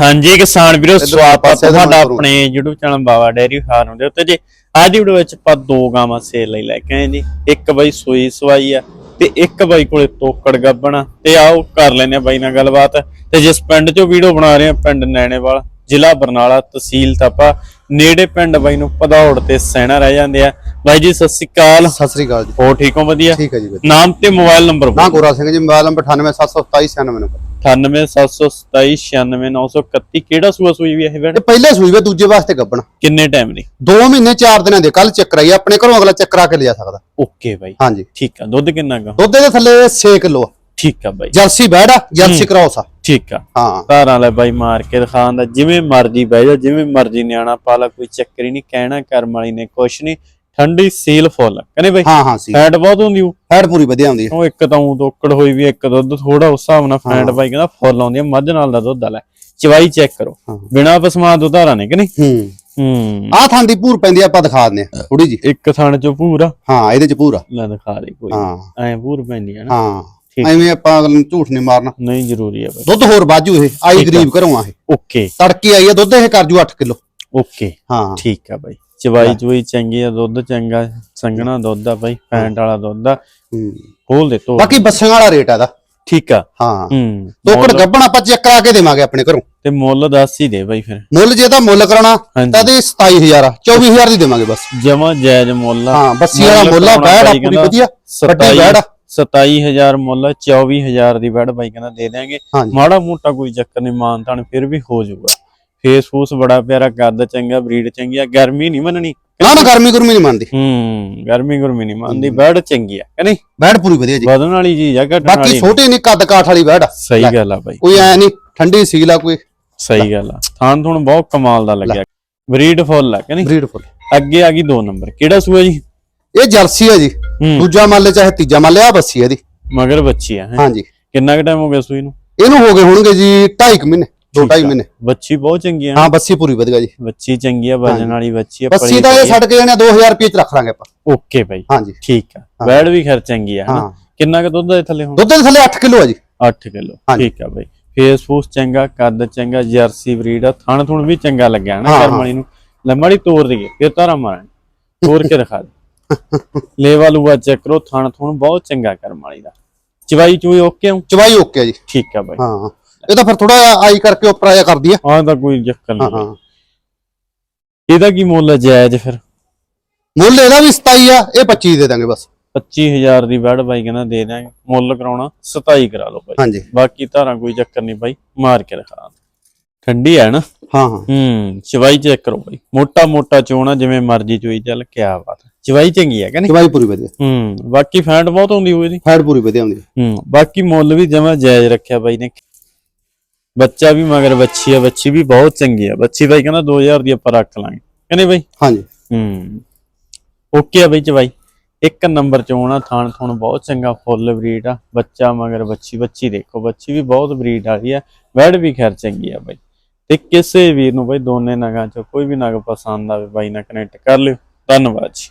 ਹਾਂਜੀ ਕਿਸਾਨ ਵੀਰੋ ਸਵਾਗਤ ਆ ਤੁਹਾਡਾ ਆਪਣੇ YouTube channel Bawa dairy farm ਦੇ ਉੱਤੇ ਜੀ। ਅੱਜ ਦੀ ਵੀਡੀਓ ਵਿੱਚ ਆਪਾਂ ਦੋ ਗਾਵਾਂ ਸੇਲ ਲਈ ਲੈ ਕੇ ਆਏ ਜੀ। ਇੱਕ ਬਾਈ ਸੋਈ ਸਵਾਈ ਆ ਤੇ ਇੱਕ ਬਾਈ ਕੋਲੇ ਤੋਕੜ ਗੱਬਣਾ ਤੇ ਆਓ ਕਰ ਲੈਨੇ ਆ ਬਾਈ ਨਾਲ ਗੱਲਬਾਤ। ਤੇ ਜਿਸ ਪਿੰਡ ਚੋਂ ਵੀਡੀਓ ਬਣਾ ਰਹੇ ਆ ਪਿੰਡ ਨੈਣੇਵਾਲ ਜ਼ਿਲ੍ਹਾ ਬਰਨਾਲਾ ਤਹਿਸੀਲ ਤਪਾ। ਨੇੜੇ ਪਿੰਡ ਬਾਈ ਨੂੰ ਪਧੌੜ ਤੇ ਸੈਣਾ ਰਹਿ ਜਾਂਦੇ ਆ। ਬਾਈ ਜੀ ਸਤਿ ਸ੍ਰੀ ਅਕਾਲ। ਸਤਿ ਸ੍ਰੀ ਅਕਾਲ ਜੀ। ਹੋ ਠੀਕ ਹੋ? ਵਧੀਆ। ਠੀਕ ਹੈ ਜੀ ਨਾਮ ਤੇ ਮੋਬਾਈਲ ਨੰਬਰ ਨਾ ਗੋਰਾ ਸਿੰਘ ਜੀ ਮੋਬਾਈਲ ਨੰਬਰ 9872799799 9872796931 ਕਿਹੜਾ ਸੂਆ ਸੂਈ ਵੀ ਇਹ ਵੈਣ ਇਹ ਸੂਈ ਵੇ ਦੂਜੇ ਵਾਸਤੇ ਗੱਬਣ। ਕਿੰਨੇ ਟਾਈਮ ਦੀ 2 ਮਹੀਨੇ 4 ਦਿਨਾਂ ਦੇ ਕੱਲ ਚੱਕਰ ਆਈ ਆਪਣੇ ਘਰੋਂ ਅਗਲਾ ਚੱਕਰ ਕੇ ਲਿਆ ਸਕਦਾ। ਓਕੇ ਬਾਈ। ਹਾਂਜੀ। ਠੀਕ ਆ ਦੁੱਧ ਕਿੰਨਾ ਗਾ ਦੁੱਧ ਦੇ ਥੱਲੇ 6 ਕਿਲੋ ਠੀਕ ਆ ਬਾਈ। ਜਰਸੀ ਬੈੜਾ ਜਰਸੀ ਕਰਾਉਸ ਆ। ਠੀਕ ਆ। ਹਾਂ। ਧਾਰਾਂ ਲੈ ਬਾਈ ਮਾਰ ਕੇ ਦਿਖਾਣ ਦਾ ਜਿਵੇਂ ਮਰਜ਼ੀ ਬਹਿ ਜਾ ਜਿਵੇਂ ਮਰਜ਼ੀ ਨਿਆਣਾ ਪਾ ਲਾ ਕੋਈ ਚੱਕਰ ਹੀ ਨਹੀਂ ਕਹਿਣਾ ਕਰਮ ਵਾਲੀ ਨੇ ਕੁਛ ਨਹੀਂ। ਠੰਡੀ ਸੀਲ ਫੁੱਲ। ਕਹਿੰਦੇ ਬਾਈ ਹਾਂ ਹਾਂ ਸੀ ਫੈਟ ਬਹੁਤ ਹੁੰਦੀ ਉਹ ਫੈਟ ਪੂਰੀ ਵਧੀਆ ਆਉਂਦੀ ਹੈ ਉਹ ਇੱਕ ਤਾਂ ਉਹ ਤੋਕੜ ਹੋਈ ਵੀ ਇੱਕ ਦੁੱਧ ਥੋੜਾ ਉਸ ਹਿਸਾਬ ਨਾਲ ਫੈਟ ਹਾਂ। ਬਾਈ ਕਹਿੰਦਾ ਫੁੱਲ ਆਉਂਦੀ ਆ ਮੱਝ ਨਾਲ ਦਾ ਦੁੱਧ ਆ ਲੈ ਚਵਾਈ ਚੈੱਕ ਕਰੋ। ਹਾਂ। ਬਿਨਾ ਪਸਮਾ ਤੋਂ ਧਾਰਾਂ ਨੇ ਕਿ ਨਹੀਂ? ਹੂੰ। ਹੂੰ। ਆਹ ਥਾਂ ਦੀ ਭੂਰ ਪੈਂਦੀ ਆ, ਆਪਾਂ ਦਿਖਾ ਦਿੰਦੇ ਆ ਥੋੜੀ ਜੀ ਇੱਕ ਥਣ ਚੋਂ ਪੂਰਾ ਹਾਂ ਇਹਦੇ ਚ ਭੂਰ ਆ। ਲੈ ਦਿਖਾ ਦੇ ਕੋਈ। ਹਾਂ। ਐ ਪੂਰ ਪੈਂਦੀ ਹੈ ਨਾ। ਹਾਂ। ਠੀਕ। ਐਵੇਂ ਆਪਾਂ ਅਗਲੇ ਨੂੰ ਝੂਠ ਨਹੀਂ ਮਾਰਨਾ। ਨਹੀਂ ਜ਼ਰੂਰੀ ਹੈ ਬਾਈ। ਦੁੱਧ ਹੋਰ ਬਾਜੂ ਇਹ। ਆਈ ਆ। ਗਰੀਬ ਘਰੋਂ ਆ ਇਹ। ਓਕੇ। ਤੜਕੀ ਆਈ ਆ ਦੁੱਧ ਇਹ ਕਰ ਜੂ 8 ਕਿਲੋ। ਓਕੇ। ਹਾਂ। ਠੀਕ ਆ ਬਾਈ। ਚਵਾਈ ਚੁਈ ਚੰਗੀ ਆ ਦੁੱਧ ਚੰਗਾ ਸੰਘਣਾ ਦੁੱਧ ਆ ਬਾਈ ਫੈਂਟ ਵਾਲਾ ਦੁੱਧ ਆ। ਹੂੰ। ਖੋਲ ਦੇ ਤੋ ਬਾਕੀ ਬੱਸਾਂ ਵਾਲਾ ਰੇਟ ਆ ਦਾ ਠੀਕ ਆ। ਹਾਂ। ਮੁੱਲ- ਗੱਬਣ ਆਪਾਂ ਚੈੱਕ ਕਰਾ ਕੇ ਦੇਵਾਂਗੇ ਆਪਣੇ ਘਰੋਂ। ਤੇ ਮੁੱਲ ਦੱਸ ਹੀ ਦੇ ਬਾਈ ਫਿਰ। ਮੁੱਲ ਜੇ ਤਾਂ ਮੁੱਲ ਕਰਾਉਣਾ। ਤਾਂ ਇਹਦੇ 27000 ਆ 24000 ਦੀ ਦੇਵਾਂਗੇ ਬਸ। ਜਮਾ ਜਾਇਜ਼ ਮੁੱਲ ਹਾਂ ਬੱਸੀ ਵਾਲਾ ਮੁੱਲ ਆ ਬੈੜ ਆ ਪੂਰੀ ਵਧੀਆ ਵੱਡੀ ਬੈੜ ਆ। 27000 ਮੁੱਲ ਆ, 24000 ਦੀ ਬੈੜ ਬਾਈ ਕਹਿੰਦਾ ਦੇ ਹਾਂਜੀ। ਮਾੜਾ ਮੋਟਾ ਕੋਈ ਚੱਕਰ ਨਹੀਂ ਮਾਨਤਾਨ ਫਿਰ ਵੀ ਹੋ ਜਾਊਗਾ। ਫੇਸ ਫੂਸ ਬੜਾ ਪਿਆਰਾ ਕੱਦ ਚੰਗਾ ਬਰੀਡ ਚੰਗੀ ਆ ਗਰਮੀ ਨਹੀਂ ਮੰਨਣੀ। ਨਾ ਨਾ ਗਰਮੀ ਗੁਰਮੀ ਨਹੀਂ ਮੰਨਦੀ। ਹੂੰ ਗਰਮੀ ਗੁਰਮੀ ਨਹੀਂ ਮੰਨਦੀ ਬੈੜ ਚੰਗੀ ਆ ਕਿ ਨਹੀਂ? ਬੈੜ ਪੂਰੀ ਵਧੀਆ ਜੀ। ਵਧਣ ਵਾਲੀ ਚੀਜ਼ ਆ ਘਟਣ ਬਾਕੀ ਵਾਲੀ ਨੀ। ਛੋਟੀ ਨਹੀਂ ਕੱਦ ਕਾਠ ਵਾਲੀ ਬੈੜ ਆ। ਸਹੀ ਗੱਲ ਆ ਬਾਈ। ਕੋਈ ਐ ਨਹੀਂ ਠੰਡੀ ਸੀਲ ਆ ਕੋਈ। ਸਹੀ ਗੱਲ ਆ। ਥਾਨ ਥੁਣ ਬਹੁਤ ਕਮਾਲ ਦਾ ਲੱਗਿਆ। ਬਰੀਡ ਫੁੱਲ ਆ ਕਿ ਨਹੀਂ? Breed full. ਅੱਗੇ ਆ ਗਈ 2 ਨੰਬਰ। ਕਿਹੜਾ ਸੂਆ ਜੀ? ਇਹ ਜਰਸੀ ਆ ਜੀ। ਦੂਜਾ ਮੰਨ ਲੈ ਚਾਹੇ ਤੀਜਾ ਮੰਨ ਲਿਆ ਬੱਸੀ ਆ ਇਹਦੀ। ਮਗਰ ਬੱਚੀ ਆ। ਹਾਂਜੀ। ਕਿੰਨਾ ਕੁ ਟਾਈਮ ਹੋ ਗਿਆ ਸੂਈ ਨੂੰ? ਇਹਨੂੰ ਹੋ ਗਏ ਹੋਣਗੇ ਜੀ 2.5 ਮਹੀਨੇ। 2.5 ਮਹੀਨੇ। ਬੱਚੀ ਬਹੁਤ ਚੰਗੀ ਆ ਹਾਂ ਬੱਸੀ ਪੂਰੀ ਵਧੀਆ ਜੀ। ਬੱਚੀ ਚੰਗੀ ਆ ਵਜਨ ਵਾਲੀ ਬੱਚੀ ਆ ਬੱਸੀ ਤਾਂ ਇਹ ਛੱਡ ਕੇ ਜਾਣੇ 2000 ਰੁਪਏ ਚ ਰੱਖ ਲਾਂਗੇ ਆਪਾਂ। ਓਕੇ ਬਾਈ ਹਾਂਜੀ। ਠੀਕ ਆ। ਬੈਡ ਵੀ ਖਰ ਚੰਗੀ ਆ ਹਨਾ? ਕਿੰਨਾ ਕੁ ਦੁੱਧ ਦੇ ਥੱਲੇ ਹੁਣ ਦੁੱਧ ਦੇ ਥੱਲੇ 8 ਕਿਲੋ ਆ ਜੀ। 8 ਕਿਲੋ। ਠੀਕ ਆ ਬਾਈ ਫੇਸ ਫੂਸ ਚੰਗਾ ਕੱਦ ਚੰਗਾ ਜਰਸੀ ਬਰੀਡ ਆ ਥਣ ਥੁਣ ਵੀ ਚੰਗਾ ਲੱਗਿਆ ਨਾ ਹਾਂ, ਕਰਮ ਹਾਂ। ਵਾਲੀ ਨੂੰ। ਲੰਮਾੜੀ ਤੋੜ ਦਈਏ ਫਿਰ ਤਾਰਾ ਮਾਰਾਂ ਤੋੜ ਕੇ ਦਿਖਾ ਦੇ। ਲੇਵਾ ਲੂਆ ਚੈੱਕ ਕਰੋ ਥਣ ਥੁਣ ਬਹੁਤ ਚੰਗਾ ਕਰਮ ਵਾਲੀ ਦਾ। ਚਵਾਈ ਚੂਈ ਓਕੇ ਹੂੰ? ਚਵਾਈ ਓਕੇ ਆ ਜੀ। ਠੀਕ ਆ ਬਾਈ ਹਾਂ। ਇਹ ਤਾਂ ਫਿਰ ਥੋੜਾ ਆਈ ਕਰਕੇ ਉੱਪਰ ਆਇਆ ਕਰਦੀ ਆ। ਆਹ ਤਾਂ ਕੋਈ ਚੱਕਰ ਹਾਂ ਨਹੀਂ। ਹਾਂ। ਇਹਦਾ ਕੀ ਮੁੱਲ ਹੈ ਜਾਇਜ਼ ਫਿਰ? ਮੁੱਲ ਇਹਦਾ ਵੀ 27 ਆ ਇਹ 25 ਦੇ ਦਾਂਗੇ ਬਸ। 25000 ਦੀ ਬੈਡ ਬਾਈ ਕਹਿੰਦਾ ਦੇ ਦਾਂਗੇ ਮੁੱਲ ਕਰਾਉਣਾ 27 ਕਰਾ ਲਓ ਬਾਈ। ਹਾਂਜੀ। ਬਾਕੀ ਧਾਰਾਂ ਕੋਈ ਚੱਕਰ ਨਹੀਂ ਬਾਈ ਮਾਰ ਕੇ ਰਖਾ ਠੰਡੀ ਹੈ ਨਾ? ਹਾਂ ਹਾਂ। ਹੂੰ ਚਵਾਈ ਚੈੱਕ ਕਰੋ ਬਾਈ। ਮੋਟਾ ਮੋਟਾ ਚੋਣਾ ਜਿਵੇਂ ਮਰਜ਼ੀ ਚੋਈ ਚੱਲ ਕਿਆ ਬਾਤ ਹੈ। ਚਵਾਈ ਚੰਗੀ ਹੈ ਕਿ ਨਹੀਂ? ਚਵਾਈ ਪੂਰੀ ਵਧੀਆ। ਹੂੰ ਬਾਕੀ ਫੈਂਟ ਬਹੁਤ ਹੁੰਦੀ ਹੋਈ ਇਹਦੀ। ਫੈਟ ਪੂਰੀ ਵਧੀਆ ਹੁੰਦੀ। ਹੂੰ ਬਾਕੀ ਮੁੱਲ ਵੀ ਜਮਾ ਜਾਇਜ਼ ਰੱਖਿਆ ਬਾਈ ਨੇ। ਬੱਚਾ ਵੀ ਮਗਰ ਬੱਚੀ ਆ ਬੱਚੀ ਵੀ ਬਹੁਤ ਚੰਗੀ ਆ। ਬੱਚੀ ਬਾਈ ਕਹਿੰਦਾ 2000 ਦੀ ਆਪਾਂ ਰੱਖ ਲਾਂਗੇ। ਕਹਿੰਦੇ ਬਾਈ? ਹਾਂਜੀ। ਹੂੰ। ਓਕੇ ਆ ਬਈ ਚਵਾਈ ਇੱਕ ਨੰਬਰ ਚ ਆਉਣਾ ਥਾਣ ਥੁਣ ਬਹੁਤ ਚੰਗਾ ਫੁੱਲ ਬਰੀਡ ਆ। ਬੱਚਾ ਮਗਰ ਬੱਚੀ ਬੱਚੀ ਦੇਖੋ ਬੱਚੀ ਵੀ ਬਹੁਤ ਬਰੀਡ ਵਾਲੀ ਆ। ਵੈੜ ਵੀ ਖੈਰ ਚੰਗੀ ਆ ਬਈ। ਤੇ ਕਿਸੇ ਵੀਰ ਨੂੰ ਬਈ ਦੋਨੇ ਨਗਾਂ ਚੋਂ ਕੋਈ ਵੀ ਨਗ ਪਸੰਦ ਆਵੇ ਬਾਈ ਨਾਲ ਕਨੈਕਟ ਕਰ ਲਿਓ। ਧੰਨਵਾਦ ਜੀ।